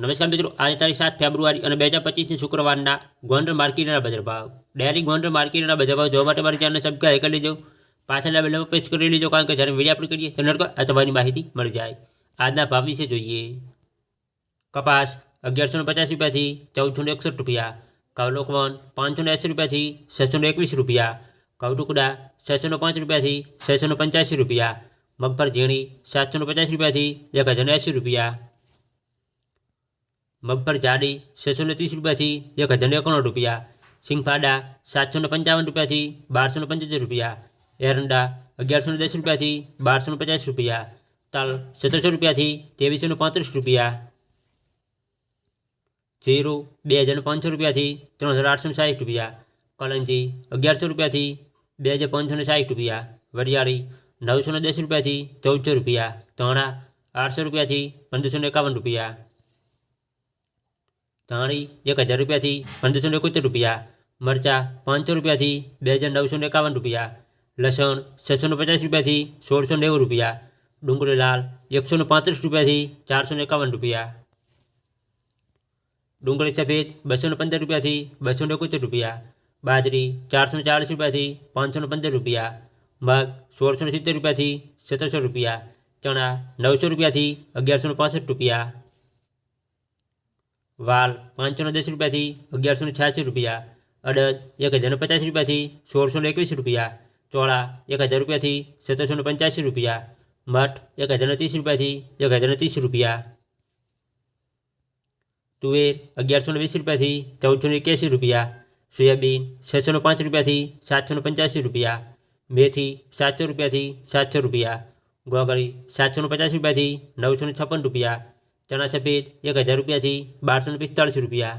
નમસ્કાર મિત્રો આજની તારીખ 7 ફેબ્રુઆરી અને 2025 ને શુક્રવારના ગોંડલ માર્કેટના બજાર ભાવ ડેલી ગોંડલ માર્કેટના બજાર ભાવ જોવા માટે મારી ચેનલને સબ્સ્ક્રાઇબ કરી લેજો પાછળના વીડિયો પણ સ્ક્રોલ કરી લેજો કારણ કે જ્યારે વીડિયો અપલોડ કરીએ ત્યારે તમને આ તમારી માહિતી મળી જાય આજના ભાવ વિશે જોઈએ કપાસ 1150 રૂપિયા થી 1461 રૂપિયા કવલોકવાણ 580 રૂપિયા થી 621 રૂપિયા કવ ટુકડા 605 રૂપિયા થી 685 રૂપિયા મગપર જીણી 680 રૂપિયા થી 1080 રૂપિયા મગફળ જાડી છસો ને ત્રીસ રૂપિયાથી એક હજાર હજારને એકોણ રૂપિયા સિંગફાડા સાતસો ને પંચાવન રૂપિયાથી બારસો ને પંચોતેર રૂપિયા એરંડા અગિયારસો ને દસ રૂપિયાથી બારસો ને પચાસ રૂપિયા તાલ સત્તરસો રૂપિયાથી ત્રેવીસો ને પાંત્રીસ રૂપિયા જીરું બે હજાર પાંચસો રૂપિયાથી ત્રણ હજાર આઠસો સાઠ રૂપિયા કલંજી અગિયારસો રૂપિયાથી બે હજાર પાંચસો ને સાહીઠ રૂપિયા વરિયાળી નવસો ને દસ રૂપિયાથી ચૌદસો રૂપિયા ધાણા આઠસો રૂપિયાથી પંદરસો ને એકાવન રૂપિયા धाणी एक हज़ार रुपया थी पंद्रह सौ इकोतेर रुपया मरचा पाँच सौ रुपया थी बजार नौ सौ एकवन रुपया लसन छः सौ पचास रुपया थी सोल सौ नेव रुपया डूंगरी लाल एक सौ पैंतीस रुपया थी चार सौ एकवन रुपया डूंगरी सफेद बसो पंदर रुपया थी बसो इकोतेर रुपया बाजरी चार सौ चालीस रुपया थी पाँच सौ पंद्रह रुपया मग सोल सौ सित्तेर रुपया थी सत्रह सौ रुपया चना नौ सौ रुपया थी सौ पांसठ रुपया वाल पांच सौ दस रुपया अगियार सौ छियासी रुपया अडद एक हज़ार पचास रुपया सोल सौ एक रुपया चौड़ा एक हज़ार रुपया थी सौ पंचासी रुपया मठ एक हज़ार तीस रुपया एक हज़ार तीस रुपया तुवेर अगियार सौ वीस रुपया थी चौदह सौ इक्यासी रुपया सोयाबीन छ सौ पांच रुपया सात सौ पंचासी रुपया मेथी सात सौ रुपया सात सौ रुपया गोगड़ी सात सौ पचास रुपया नौ सौ छप्पन रुपया ચણા સફેદ એક હજાર રૂપિયાથી બારસો પિસ્તાળીસ રૂપિયા